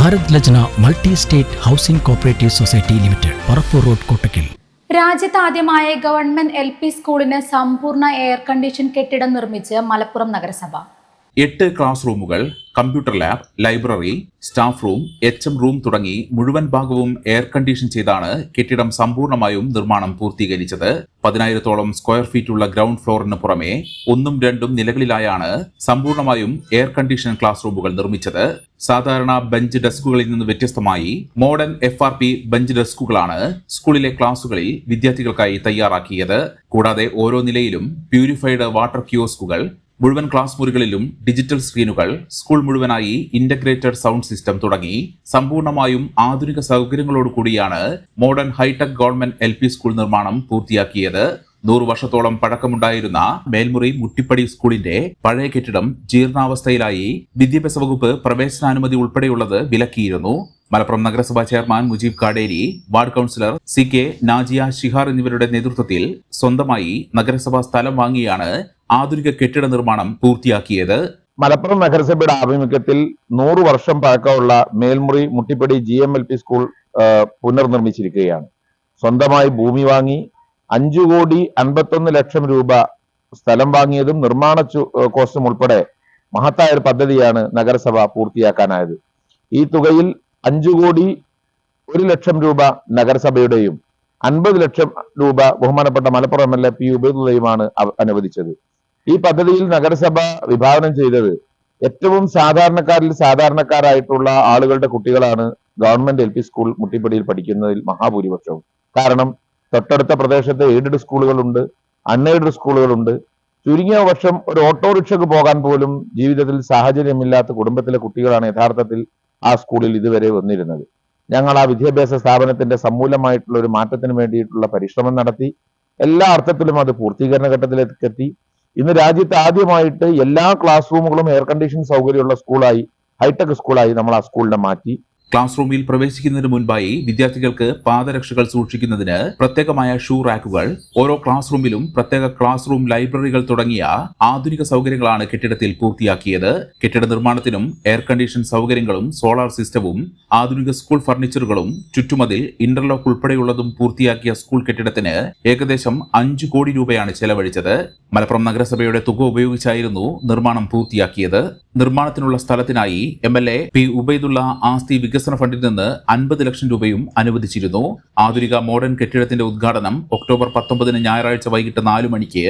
Bharat Lajna multi state housing cooperative society limited Parappur road Kottakkal. രാജ്യത്താദ്യമായ government L P സ്കൂളിന് സമ്പൂർണ air condition കെട്ടിടം നിർമ്മിച്ച് മലപ്പുറം നഗരസഭ. എട്ട് ക്ലാസ് റൂമുകൾ computer lab library staff room H M room തുടങ്ങി മുഴുവൻ ഭാഗവും എയർ കണ്ടീഷൻ ചെയ്താണ് കെട്ടിടം സമ്പൂർണമായും നിർമ്മാണം പൂർത്തീകരിച്ചത്. പതിനായിരത്തോളം സ്ക്വയർ ഫീറ്റുള്ള ഗ്രൗണ്ട് ഫ്ലോറിന് പുറമെ ഒന്നും രണ്ടും നിലകളിലായാണ് സമ്പൂർണമായും എയർ കണ്ടീഷൻ ക്ലാസ് റൂമുകൾ നിർമ്മിച്ചത്. സാധാരണ ബെഞ്ച് ഡെസ്കുകളിൽ നിന്ന് വ്യത്യസ്തമായി modern F R P bench ഡെസ്കുകളാണ് സ്കൂളിലെ ക്ലാസുകളിൽ വിദ്യാർത്ഥികൾക്കായി തയ്യാറാക്കിയത്. കൂടാതെ ഓരോ നിലയിലും പ്യൂരിഫൈഡ് വാട്ടർ കിയോസ്കുകൾ മുഴുവൻ ക്ലാസ് മുറികളിലും ഡിജിറ്റൽ സ്ക്രീനുകൾ സ്കൂൾ മുഴുവനായി ഇന്റഗ്രേറ്റഡ് സൗണ്ട് സിസ്റ്റം തുടങ്ങി സമ്പൂർണമായും ആധുനിക സൗകര്യങ്ങളോട് കൂടിയാണ് modern hi tech government L school നിർമ്മാണം പൂർത്തിയാക്കിയത്. നൂറു വർഷത്തോളം പഴക്കമുണ്ടായിരുന്ന മേൽമുറി മുട്ടിപ്പടി സ്കൂളിന്റെ പഴയ കെട്ടിടം ജീർണാവസ്ഥയിലായി വിദ്യാഭ്യാസ വകുപ്പ് പ്രവേശനാനുമതി ഉൾപ്പെടെയുള്ളത് വിലക്കിയിരുന്നു. മലപ്പുറം നഗരസഭാ chairman Mujeeb Kaderi ward councillor C K Najiya Shihar എന്നിവരുടെ നേതൃത്വത്തിൽ സ്വന്തമായി നഗരസഭാ സ്ഥലം വാങ്ങിയാണ് ആധുനിക കെട്ടിട നിർമ്മാണം പൂർത്തിയാക്കിയത്. മലപ്പുറം നഗരസഭയുടെ ആഭിമുഖ്യത്തിൽ നൂറ് വർഷം പഴക്കമുള്ള Melmuri Muttippadi G M L P school പുനർനിർമ്മിച്ചിരിക്കുകയാണ്. സ്വന്തമായി ഭൂമി വാങ്ങി അഞ്ചു കോടി അൻപത്തൊന്ന് ലക്ഷം രൂപ സ്ഥലം വാങ്ങിയതും നിർമ്മാണ കോസ്റ്റും ഉൾപ്പെടെ മഹത്തായ ഒരു പദ്ധതിയാണ് നഗരസഭ പൂർത്തിയാക്കാനായത്. ഈ തുകയിൽ അഞ്ചു കോടി ഒരു ലക്ഷം രൂപ നഗരസഭയുടെയും അൻപത് ലക്ഷം രൂപ ബഹുമാനപ്പെട്ട Malappuram M L A P ഉബൈദുള്ളയുമാണ് അനുവദിച്ചത്. ഈ പദ്ധതിയിൽ നഗരസഭ വിഭാവനം ചെയ്തത് ഏറ്റവും സാധാരണക്കാരിൽ സാധാരണക്കാരായിട്ടുള്ള ആളുകളുടെ കുട്ടികളാണ് ഗവൺമെന്റ് എൽ പി സ്കൂൾ മുട്ടിപ്പടിയിൽ പഠിക്കുന്നതിൽ മഹാഭൂരിപക്ഷവും. കാരണം തൊട്ടടുത്ത പ്രദേശത്ത് എയ്ഡഡ് സ്കൂളുകളുണ്ട് അൺഎയ്ഡഡ് സ്കൂളുകളുണ്ട്. ചുരുങ്ങിയ വർഷം ഒരു ഓട്ടോറിക്ഷക്ക് പോകാൻ പോലും ജീവിതത്തിൽ സാഹചര്യമില്ലാത്ത കുടുംബത്തിലെ കുട്ടികളാണ് യഥാർത്ഥത്തിൽ ആ സ്കൂളിൽ ഇതുവരെ വന്നിരുന്നത്. ഞങ്ങൾ ആ വിദ്യാഭ്യാസ സ്ഥാപനത്തിന്റെ സമൂലമായിട്ടുള്ള ഒരു മാറ്റത്തിന് വേണ്ടിയിട്ടുള്ള പരിശ്രമം നടത്തി എല്ലാ അർത്ഥത്തിലും അത് പൂർത്തീകരണ ഘട്ടത്തിലേക്ക് എത്തി. ഇന്ന് രാജ്യത്ത് ആദ്യമായിട്ട് എല്ലാ ക്ലാസ് റൂമുകളും എയർ കണ്ടീഷൻ സൗകര്യമുള്ള സ്കൂളായി ഹൈടെക് സ്കൂളായി നമ്മൾ ആ സ്കൂളിനെ മാറ്റി. ക്ലാസ് റൂമിൽ പ്രവേശിക്കുന്നതിന് മുൻപായി വിദ്യാർത്ഥികൾക്ക് പാദരക്ഷകൾ സൂക്ഷിക്കുന്നതിന് പ്രത്യേകമായ ഷൂ റാക്കുകൾ ഓരോ ക്ലാസ് റൂമിലും പ്രത്യേക ക്ലാസ് റൂം ലൈബ്രറികൾ തുടങ്ങിയ ആധുനിക സൗകര്യങ്ങളാണ് കെട്ടിടത്തിൽ പൂർത്തിയാക്കിയത്. കെട്ടിട നിർമ്മാണത്തിനും എയർ കണ്ടീഷൻ സൗകര്യങ്ങളും സോളാർ സിസ്റ്റവും ആധുനിക സ്കൂൾ ഫർണിച്ചറുകളും ചുറ്റുമതിൽ ഇന്റർലോക്ക് ഉൾപ്പെടെയുള്ളതും പൂർത്തിയാക്കിയ സ്കൂൾ കെട്ടിടത്തിന് ഏകദേശം അഞ്ചു കോടി രൂപയാണ് ചെലവഴിച്ചത്. മലപ്പുറം നഗരസഭയുടെ തുക ഉപയോഗിച്ചായിരുന്നു നിർമ്മാണം പൂർത്തിയാക്കിയത്. നിർമ്മാണത്തിനുള്ള സ്ഥലത്തിനായി M L A P Ubaidulla ആസ്തി വികസന ഫണ്ടിൽ നിന്ന് അൻപത് ലക്ഷം രൂപയും അനുവദിച്ചിരുന്നു. ആധുനിക മോഡേൺ കെട്ടിടത്തിന്റെ ഉദ്ഘാടനം ഒക്ടോബർ പത്തൊമ്പതിന് ഞായറാഴ്ച വൈകിട്ട് നാലു മണിക്ക്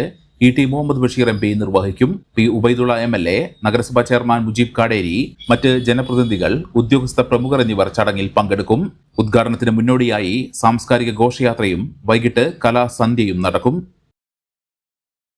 E T Muhammad Basheer M P നിർവഹിക്കും. P Ubaidulla M L A നഗരസഭാ ചെയർമാൻ മുജീബ് കാടേരി മറ്റ് ജനപ്രതിനിധികൾ ഉദ്യോഗസ്ഥ പ്രമുഖർ എന്നിവർ ചടങ്ങിൽ പങ്കെടുക്കും. ഉദ്ഘാടനത്തിന് മുന്നോടിയായി സാംസ്കാരിക ഘോഷയാത്രയും വൈകിട്ട് കലാസന്ധ്യയും നടക്കും.